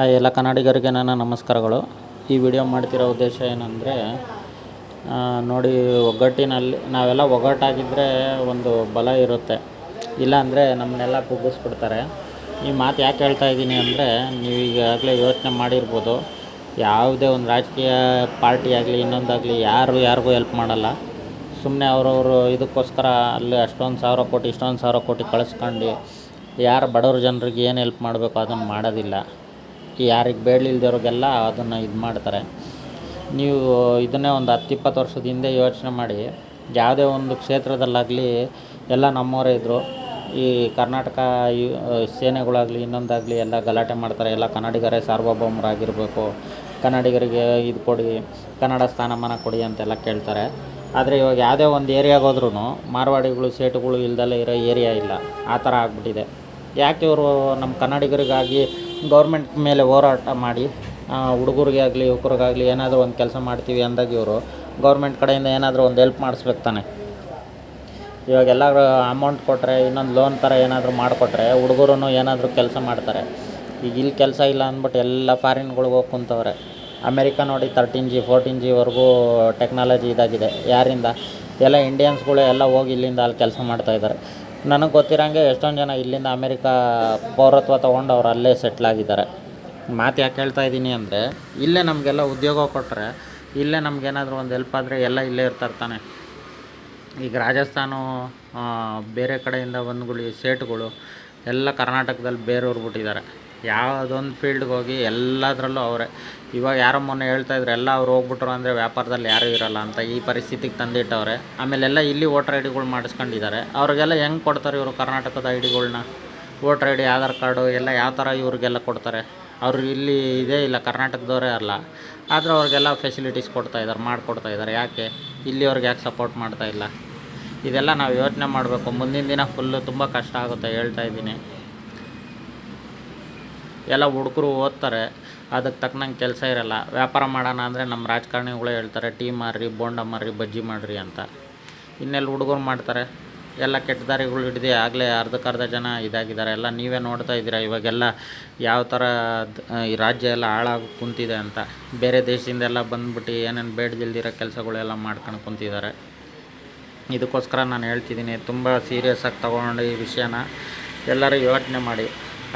ಎಲ್ಲ ಕನ್ನಡಿಗರಿಗೆ ನನ್ನ ನಮಸ್ಕಾರಗಳು. ಈ ವಿಡಿಯೋ ಮಾಡ್ತಿರೋ ಉದ್ದೇಶ ಏನಂದರೆ ನೋಡಿ, ಒಗ್ಗಟ್ಟಿನಲ್ಲಿ, ನಾವೆಲ್ಲ ಒಗ್ಗಟ್ಟಾಗಿದ್ದರೆ ಒಂದು ಬಲ ಇರುತ್ತೆ. ಇಲ್ಲಾಂದರೆ ನಮ್ಮನ್ನೆಲ್ಲ ಕುಗ್ಗಿಸ್ಬಿಡ್ತಾರೆ. ಈ ಮಾತು ಯಾಕೆ ಹೇಳ್ತಾ ಇದ್ದೀನಿ ಅಂದರೆ, ನೀವು ಈಗಾಗಲೇ ಯೋಚನೆ ಮಾಡಿರ್ಬೋದು. ಯಾವುದೇ ಒಂದು ರಾಜಕೀಯ ಪಾರ್ಟಿ ಆಗಲಿ, ಇನ್ನೊಂದಾಗಲಿ, ಯಾರು ಯಾರಿಗೂ ಹೆಲ್ಪ್ ಮಾಡಲ್ಲ. ಸುಮ್ಮನೆ ಅವರವರು ಇದಕ್ಕೋಸ್ಕರ ಅಲ್ಲಿ ಅಷ್ಟೊಂದು ಸಾವಿರ ಕೋಟಿ, ಇಷ್ಟೊಂದು ಸಾವಿರ ಕೋಟಿ ಕಳಿಸ್ಕೊಂಡು, ಯಾರು ಬಡವ್ರ ಜನರಿಗೆ ಏನು ಹೆಲ್ಪ್ ಮಾಡಬೇಕು, ಅದನ್ನು ಮಾಡೋದಿಲ್ಲ. ಯಾರಿಗೆ ಬೇಡಲಿಲ್ದವ್ರಿಗೆಲ್ಲ ಅದನ್ನು ಇದು ಮಾಡ್ತಾರೆ. ನೀವು ಇದನ್ನೇ ಒಂದು ಹತ್ತು ಇಪ್ಪತ್ತು ವರ್ಷದ ಹಿಂದೆ ಯೋಚನೆ ಮಾಡಿ. ಯಾವುದೇ ಒಂದು ಕ್ಷೇತ್ರದಲ್ಲಾಗಲಿ ಎಲ್ಲ ನಮ್ಮವರೇ ಇದ್ದರು ಈ ಕರ್ನಾಟಕ ಸೇನೆಗಳಾಗಲಿ ಇನ್ನೊಂದಾಗಲಿ ಎಲ್ಲ ಗಲಾಟೆ ಮಾಡ್ತಾರೆ. ಎಲ್ಲ ಕನ್ನಡಿಗರೇ ಸಾರ್ವಭೌಮರಾಗಿರಬೇಕು. ಕನ್ನಡಿಗರಿಗೆ ಇದು ಕೊಡಿ, ಕನ್ನಡ ಸ್ಥಾನಮಾನ ಕೊಡಿ ಅಂತೆಲ್ಲ ಕೇಳ್ತಾರೆ. ಆದರೆ ಇವಾಗ ಯಾವುದೇ ಒಂದು ಏರಿಯಾಗೆ ಹೋದ್ರೂ ಮಾರ್ವಾಡಿಗಳು, ಸೇಟುಗಳು ಇಲ್ದಲೇ ಇರೋ ಏರಿಯಾ ಇಲ್ಲ. ಆ ಥರ ಆಗಿಬಿಟ್ಟಿದೆ. ಯಾಕೆ ಇವರು ನಮ್ಮ ಕನ್ನಡಿಗರಿಗಾಗಿ ಗೌರ್ಮೆಂಟ್ ಮೇಲೆ ಹೋರಾಟ ಮಾಡಿ ಹುಡುಗರಿಗೆ ಆಗಲಿ, ಯುವಕರಿಗಾಗಲಿ ಏನಾದರೂ ಒಂದು ಕೆಲಸ ಮಾಡ್ತೀವಿ ಅಂದಾಗ ಇವರು ಗೌರ್ಮೆಂಟ್ ಕಡೆಯಿಂದ ಏನಾದರೂ ಒಂದು ಹೆಲ್ಪ್ ಮಾಡಿಸ್ಬೇಕು ತಾನೆ. ಇವಾಗ ಎಲ್ಲರೂ ಅಮೌಂಟ್ ಕೊಟ್ಟರೆ ಇನ್ನೊಂದು ಲೋನ್ ಥರ ಏನಾದರೂ ಮಾಡಿಕೊಟ್ರೆ ಹುಡುಗರು ಏನಾದರೂ ಕೆಲಸ ಮಾಡ್ತಾರೆ. ಈಗ ಇಲ್ಲಿ ಕೆಲಸ ಇಲ್ಲ ಅಂದ್ಬಿಟ್ಟು ಎಲ್ಲ ಫಾರಿನ್ಗಳಿಗೆ ಹೋಗಿ ಕುಂತವ್ರೆ. ಅಮೇರಿಕಾ ನೋಡಿ ತರ್ಟೀನ್ ಜಿ ಫೋರ್ಟೀನ್ ಜಿವರೆಗೂ ಟೆಕ್ನಾಲಜಿ ಇದಾಗಿದೆ. ಯಾರಿಂದ? ಎಲ್ಲ ಇಂಡಿಯನ್ಸ್ಗಳು ಎಲ್ಲ ಹೋಗಿ ಇಲ್ಲಿಂದ ಅಲ್ಲಿ ಕೆಲಸ ಮಾಡ್ತಾಯಿದ್ದಾರೆ ನನಗೆ ಗೊತ್ತಿರೋಂಗೆ ಎಷ್ಟೊಂದು ಜನ ಇಲ್ಲಿಂದ ಅಮೇರಿಕಾ ಪೌರತ್ವ ತೊಗೊಂಡು ಅವ್ರು ಅಲ್ಲೇ ಸೆಟ್ಲಾಗಿದ್ದಾರೆ ಮಾತು ಯಾಕೆ ಹೇಳ್ತಾ ಇದ್ದೀನಿ ಅಂದರೆ, ಇಲ್ಲೇ ನಮಗೆಲ್ಲ ಉದ್ಯೋಗ ಕೊಟ್ಟರೆ ಇಲ್ಲೇ ನಮಗೇನಾದರೂ ಒಂದು ಹೆಲ್ಪ್ ಆದರೆ ಎಲ್ಲ ಇಲ್ಲೇ ಇರ್ತಾರೆ ತಾನೆ. ಈಗ ರಾಜಸ್ಥಾನ ಬೇರೆ ಕಡೆಯಿಂದ ಬಂದ್ಗಳು ಸೇಟ್ಗಳು ಎಲ್ಲ ಕರ್ನಾಟಕದಲ್ಲಿ ಬೇರೆಯವ್ರು ಬಿಟ್ಟಿದ್ದಾರೆ. ಯಾವುದೊಂದು ಫೀಲ್ಡ್ಗೆ ಹೋಗಿ ಎಲ್ಲದರಲ್ಲೂ ಅವರೇ. ಇವಾಗ ಯಾರೋ ಮೊನ್ನೆ ಹೇಳ್ತಾ ಇದ್ರು, ಎಲ್ಲ ಅವ್ರು ಹೋಗ್ಬಿಟ್ರು ಅಂದರೆ ವ್ಯಾಪಾರದಲ್ಲಿ ಯಾರೂ ಇರಲ್ಲ ಅಂತ ಈ ಪರಿಸ್ಥಿತಿಗೆ ತಂದಿಟ್ಟವ್ರೆ. ಆಮೇಲೆಲ್ಲ ಇಲ್ಲಿ ವೋಟರ್ ಐ ಡಿಗಳು ಮಾಡಿಸ್ಕೊಂಡಿದ್ದಾರೆ ಅವ್ರಿಗೆಲ್ಲ ಹೆಂಗೆ ಕೊಡ್ತಾರೆ ಇವರು ಕರ್ನಾಟಕದ I ಡಿಗಳ್ನ voter I D, Aadhaar card, ಎಲ್ಲ ಯಾವ ಥರ ಇವ್ರಿಗೆಲ್ಲ ಕೊಡ್ತಾರೆ? ಅವರು ಇಲ್ಲಿ ಇದೇ ಇಲ್ಲ, ಕರ್ನಾಟಕದವರೇ ಅಲ್ಲ. ಆದರೆ ಅವ್ರಿಗೆಲ್ಲ ಫೆಸಿಲಿಟೀಸ್ ಕೊಡ್ತಾ ಇದ್ದಾರೆ ಮಾಡಿಕೊಡ್ತಾ ಇದ್ದಾರೆ ಯಾಕೆ? ಇಲ್ಲಿಯವ್ರಿಗೆ ಯಾಕೆ ಸಪೋರ್ಟ್ ಮಾಡ್ತಾ ಇಲ್ಲ? ಇದೆಲ್ಲ ನಾವು ಯೋಚನೆ ಮಾಡಬೇಕು. ಮುಂದಿನ ದಿನ ಫುಲ್ಲು ತುಂಬ ಕಷ್ಟ ಆಗುತ್ತೆ ಹೇಳ್ತಾ ಇದ್ದೀನಿ. ಎಲ್ಲ ಹುಡುಗರು ಓದ್ತಾರೆ, ಅದಕ್ಕೆ ತಕ್ಕನಂಗೆ ಕೆಲಸ ಇರಲ್ಲ. ವ್ಯಾಪಾರ ಮಾಡೋಣ ಅಂದರೆ ನಮ್ಮ ರಾಜಕಾರಣಿಗಳೇ ಹೇಳ್ತಾರೆ ಟೀ ಮಾರ್ರಿ ಬೋಂಡ ಮಾರ್ರಿ, ಬಜ್ಜಿ ಮಾಡಿರಿ ಅಂತ. ಇನ್ನೆಲ್ಲ ಹುಡುಗರು ಮಾಡ್ತಾರೆ? ಎಲ್ಲ ಕೆಟ್ಟ ದಾರಿಗಳು ಹಿಡಿದು ಆಗಲೇ ಅರ್ಧಕ್ಕರ್ಧ ಜನ ಇದಾಗಿದ್ದಾರೆ. ಎಲ್ಲ ನೀವೇ ನೋಡ್ತಾ ಇದ್ದೀರಾ? ಇವಾಗೆಲ್ಲ ಯಾವ ಥರ ಈ ರಾಜ್ಯ ಎಲ್ಲ ಹಾಳಾಗಿ ಕುಂತಿದೆ ಅಂತ. ಬೇರೆ ದೇಶದಿಂದೆಲ್ಲ ಬಂದ್ಬಿಟ್ಟು ಏನೇನು ಬೇಡದಿಲ್ದಿರೋ ಕೆಲಸಗಳೆಲ್ಲ ಮಾಡ್ಕೊಂಡು ಕುಂತಿದ್ದಾರೆ. ಇದಕ್ಕೋಸ್ಕರ ನಾನು ಹೇಳ್ತಿದ್ದೀನಿ, ತುಂಬ ಸೀರಿಯಸ್ಸಾಗಿ ತೊಗೊಂಡು ಈ ವಿಷಯನ ಎಲ್ಲರೂ ಯೋಚನೆ ಮಾಡಿ.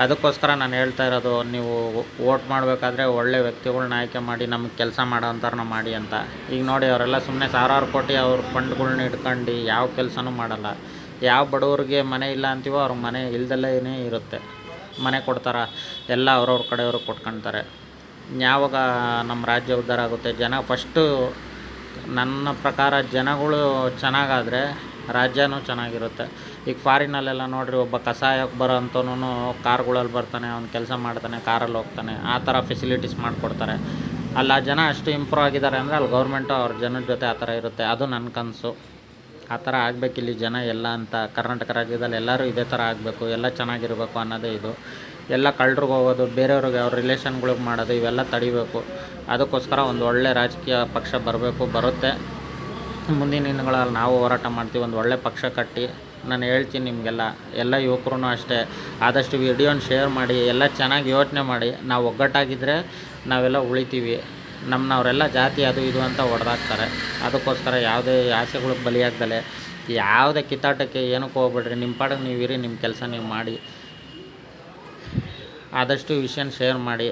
ಅದಕ್ಕೋಸ್ಕರ ನಾನು ಹೇಳ್ತಾ ಇರೋದು, ನೀವು ವೋಟ್ ಮಾಡಬೇಕಾದ್ರೆ ಒಳ್ಳೆ ವ್ಯಕ್ತಿಗಳ್ನ ಆಯ್ಕೆ ಮಾಡಿ, ನಮ್ಗೆ ಕೆಲಸ ಮಾಡೋ ಅಂಥವ್ರನ್ನ ಮಾಡಿ ಅಂತ. ಈಗ ನೋಡಿ, ಅವರೆಲ್ಲ ಸುಮ್ಮನೆ ಸಾವಿರಾರು ಕೋಟಿ ಅವ್ರ ಫಂಡ್ಗಳ್ನ ಇಟ್ಕೊಂಡು ಯಾವ ಕೆಲಸನೂ ಮಾಡಲ್ಲ. ಯಾವ ಬಡವ್ರಿಗೆ ಮನೆ ಇಲ್ಲ ಅಂತೀವೋ ಅವ್ರ ಮನೆ ಇಲ್ದಲ್ಲೇ ಇರುತ್ತೆ. ಮನೆ ಕೊಡ್ತಾರೆ, ಎಲ್ಲ ಅವ್ರವ್ರ ಕಡೆಯವರು ಕೊಟ್ಕೊಳ್ತಾರೆ ಯಾವಾಗ ನಮ್ಮ ರಾಜ್ಯ ಉದ್ಧಾರ ಆಗುತ್ತೆ, ಜನ ಫಸ್ಟು ನನ್ನ ಪ್ರಕಾರ ಜನಗಳು ಚೆನ್ನಾಗಾದರೆ ರಾಜ್ಯನೂ ಚೆನ್ನಾಗಿರುತ್ತೆ. ಈಗ ಫಾರಿನಲ್ಲೆಲ್ಲ ನೋಡಿರಿ ಒಬ್ಬ ಕಸಾಯಕ್ಕೆ ಬರೋ ಅಂಥವನು ಕಾರ್ಗಳಲ್ಲಿ ಬರ್ತಾನೆ, ಅವ್ನು ಕೆಲಸ ಮಾಡ್ತಾನೆ, ಕಾರಲ್ಲಿ ಹೋಗ್ತಾನೆ, ಆ ಥರ ಫೆಸಿಲಿಟೀಸ್ ಮಾಡಿಕೊಡ್ತಾರೆ. ಅಲ್ಲಿ ಆ ಜನ ಅಷ್ಟು ಇಂಪ್ರೂವ್ ಆಗಿದ್ದಾರೆ ಅಂದರೆ ಅಲ್ಲಿ ಗೌರ್ಮೆಂಟು ಅವ್ರ ಜನದ ಜೊತೆ ಆ ಥರ ಇರುತ್ತೆ. ಅದು ನನ್ನ ಕನಸು. ಆ ಥರ ಆಗಬೇಕು ಇಲ್ಲಿ ಜನ ಎಲ್ಲ ಅಂತ. ಕರ್ನಾಟಕ ರಾಜ್ಯದಲ್ಲಿ ಎಲ್ಲರೂ ಇದೇ ಥರ ಆಗಬೇಕು, ಎಲ್ಲ ಚೆನ್ನಾಗಿರಬೇಕು ಅನ್ನೋದೇ ಇದು. ಎಲ್ಲ ಕಳ್ಳರಿಗೆ ಹೋಗೋದು, ಬೇರೆಯವ್ರಿಗೆ ಅವ್ರ ರಿಲೇಷನ್ಗಳಿಗೆ ಮಾಡೋದು, ಇವೆಲ್ಲ ತಡಿಬೇಕು. ಅದಕ್ಕೋಸ್ಕರ ಒಂದು ಒಳ್ಳೆ ರಾಜಕೀಯ ಪಕ್ಷ ಬರಬೇಕು, ಬರುತ್ತೆ. ಮುಂದಿನ ದಿನಗಳಲ್ಲಿ ನಾವು ಹೋರಾಟ ಮಾಡ್ತೀವಿ. ಒಂದು ಒಳ್ಳೆ ಪಕ್ಷ ಕಟ್ಟಿ, ನಾನು ಹೇಳ್ತೀನಿ ನಿಮಗೆಲ್ಲ, ಎಲ್ಲ ಯುವಕರು ಅಷ್ಟೇ. ಆದಷ್ಟು ವಿಡಿಯೋನ ಶೇರ್ ಮಾಡಿ, ಎಲ್ಲ ಚೆನ್ನಾಗಿ ಯೋಚನೆ ಮಾಡಿ. ನಾವು ಒಗ್ಗಟ್ಟಾಗಿದ್ದರೆ ನಾವೆಲ್ಲ ಉಳಿತೀವಿ. ನಮ್ಮನವರೆಲ್ಲ ಜಾತಿ ಅದು ಇದು ಅಂತ ಹೊಡೆದಾಕ್ತಾರೆ ಅದಕ್ಕೋಸ್ಕರ ಯಾವುದೇ ಆಸೆಗಳಿಗೆ ಬಲಿಯಾಗ್ದಲೆ, ಯಾವುದೇ ಕಿತ್ತಾಟಕ್ಕೆ ಏನಕ್ಕೆ ಹೋಗ್ಬೇಡ್ರಿ. ನಿಮ್ಮ ಪಾಡಿಗೆ ನೀವು ಇರಿ, ನಿಮ್ಮ ಕೆಲಸ ನೀವು ಮಾಡಿ. ಆದಷ್ಟು ವಿಷಯನ ಶೇರ್ ಮಾಡಿ.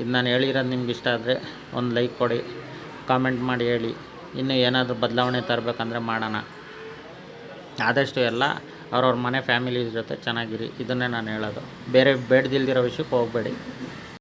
ಇದು ನಾನು ಹೇಳಿರೋದು ನಿಮ್ಗೆ ಇಷ್ಟ ಆದರೆ ಒಂದು ಲೈಕ್ ಕೊಡಿ ಕಾಮೆಂಟ್ ಮಾಡಿ ಹೇಳಿ. ಇನ್ನೂ ಏನಾದರೂ ಬದಲಾವಣೆ ತರಬೇಕಂದ್ರೆ ಮಾಡೋಣ. ಆದಷ್ಟು ಎಲ್ಲ ಅವ್ರವ್ರ ಮನೆ ಫ್ಯಾಮಿಲಿ ಜೊತೆ ಚೆನ್ನಾಗಿರಿ. ಇದನ್ನೇ ನಾನು ಹೇಳೋದು. ಬೇರೆ ಬೇಡದಿಲ್ದಿರೋ ವಿಷಯಕ್ಕೆ ಹೋಗಬೇಡಿ.